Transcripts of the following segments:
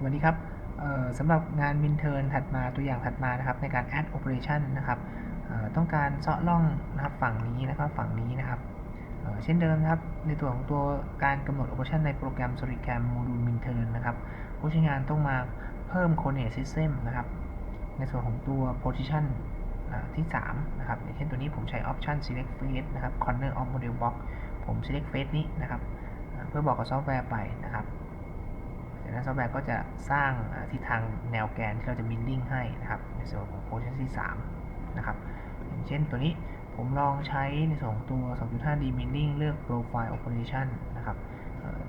สวัสดีครับสำหรับงาน Minturn ถัดมาตัวอย่างถัดมานะครับในการ add operation นะครับต้องการเซาะล่องนะครับฝั่งนี้แล้วก็ฝั่งนี้นะครับเช่นเดิมครับในตัวของตัวการกำหนด operation ในโปรแกรม SolidCam Module Minturn นะครับผู้ใช้งานต้องมาเพิ่ม coordinate system นะครับในส่วนของตัว position อ่าที่ 3 นะครับอย่างเช่นตัวนี้ผมใช้ option select face นะครับ corner of model box ผม select face นี้นะครับเพื่อบอกกับซอฟต์แวร์ไปนะครับ จากนั้นซอฟต์แวร์ก็จะสร้างทิศทางแนวแกนที่เราจะมิลลิ่งให้นะครับในส่วนของโพซิชันที่3นะครับอย่างเช่นตัวนี้ผมลองใช้ในส่วนของตัว 2.5D milling เลือก profile operation นะครับเอ่อ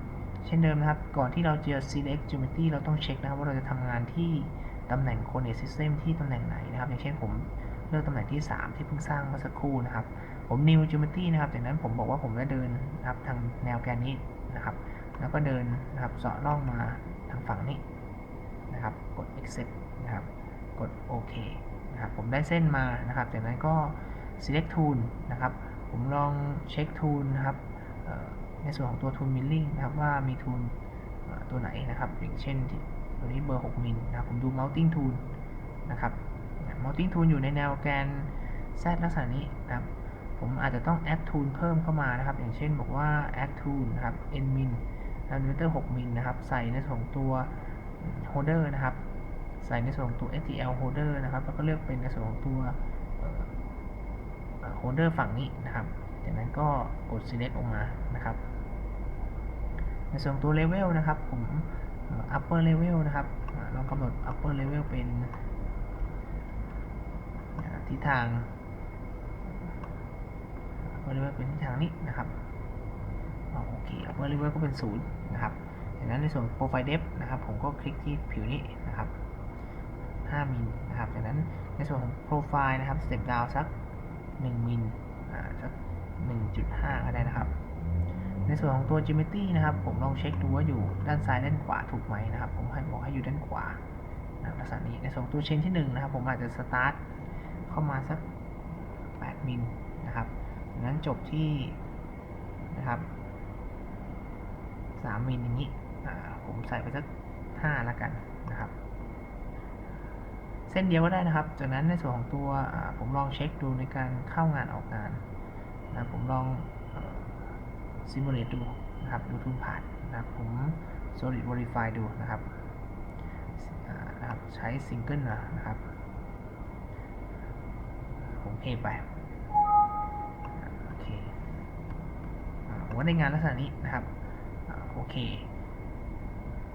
เช่นเดิมนะครับ ก่อนที่เราจะ select geometry เราต้องเช็คนะครับว่าเราจะทำงานที่ตำแหน่ง coordinate system ที่ตำแหน่งไหนนะครับ อย่างเช่นผมเลือกตำแหน่งที่ 3 ที่เพิ่งสร้างเมื่อสักครู่นะครับ ผม new geometry นะครับ จากนั้นผมบอกว่าผมจะเดินนะครับทางแนวแกนนี้นะครับ แล้วก็เดินนะครับเสาะล่องมาทางฝั่งนี้นะครับ กด accept นะครับ กดโอเคนะครับผมได้เส้นมานะครับ จากนั้นก็ select tool นะครับ ผมลองเช็ค tool นะครับในส่วนของตัว tool milling นะครับว่ามี tool ตัวไหนนะครับอย่างเช่นที่ตัวนี้เบอร์ 6 มิลนะครับผมดู mounting tool นะครับ mounting tool อยู่ในแนวแกน Z ลักษณะนี้นะครับผมอาจจะต้อง add tool เพิ่มเข้ามานะครับ อย่างเช่นบอกว่า add tool นะครับ n min นามิเตอร์6มิลนะครับ ใส่ในส่วนของตัว holder นะครับ ใส่ในส่วนของตัว STL holder นะครับ แล้วก็เลือกเป็นในส่วนของตัวเอ่อเอ่อ holder ฝั่งนี้นะครับ จากนั้นก็กด select ออกมานะครับ ในส่วนของตัว level นะครับ ผมอ่อ upper level นะครับอ่าลองกำหนด upper level เป็นทิศทาง upper level เป็นทิศทางนี้นะครับ โอเค upper level ก็เป็นศูนย์นะครับจากนั้นในส่วน profile depth นะครับ ผมก็คลิกที่ผิวนี้นะครับ5มิลนะครับจากนั้นในส่วนของ profile นะครับ step down สัก1มิลอ่าสัก1.5 ก็ได้นะครับ ในส่วนของตัว geometry นะครับ ผมลองเช็คดูว่าอยู่ด้านซ้ายด้านขวาถูกไหมนะครับ ผมให้บอกให้อยู่ด้านขวานะลักษณะนี้ในส่วนตัว chain ที่1นะครับ ผมอาจจะ start เข้ามาสัก8มิลนะครับจากนั้นจบที่นะครับ สามมิลอย่างนี้ผมใส่ไปสักห้าแล้วกันนะครับ เส้นเดียวก็ได้นะครับ จากนั้นในส่วนของตัวผมลองเช็คดูในการเข้างานออกงานนะผมลองซิมูเลตดูนะครับดูทุนผ่านนะครับผม solid verify ดูนะครับนะครับใช้ single นะนะครับ ผมเพย์ไปโอเคผมว่าในงานลักษณะนี้นะครับ โอเค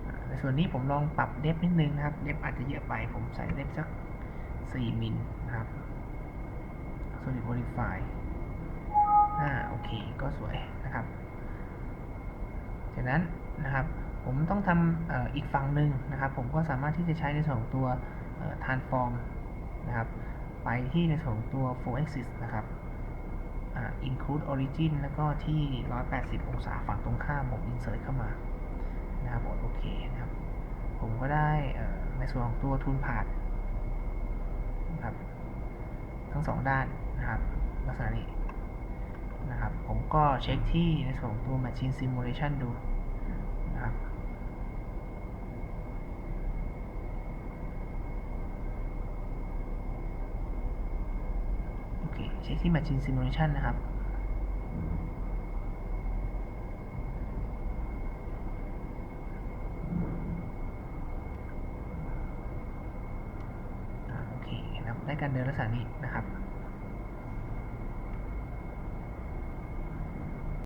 อ่าในส่วนนี้ผมลองปรับเดฟนิดนึงนะครับ เดฟอาจจะเยอะไป ผมใส่เดฟสัก 4 มิลนะครับ solid verify อ่าโอเค ก็สวยนะครับ จากนั้นนะครับ ผมต้องทำอ,อ,อีกฝั่งหนึ่งนะครับ ผมก็สามารถที่จะใช้ในส่วนของตัวเอ่อ transform นะครับ ไปที่ในส่วนของตัว full axis นะครับ include origin แล้วก็ที่ 180 องศาฝั่งตรงข้ามผม insert เข้ามานะครับกดโอเคนะครับ ผมก็ได้ในส่วนของตัวทุนผาดนะครับทั้งสองด้านนะครับลักษณะนี้นะครับ ผมก็เช็คที่ในส่วนของตัว machine simulation ดูนะครับ โอ เช็คที่ Machine Simulation นะครับ โอเคนะครับได้การเดินลักษณะนี้นะครับ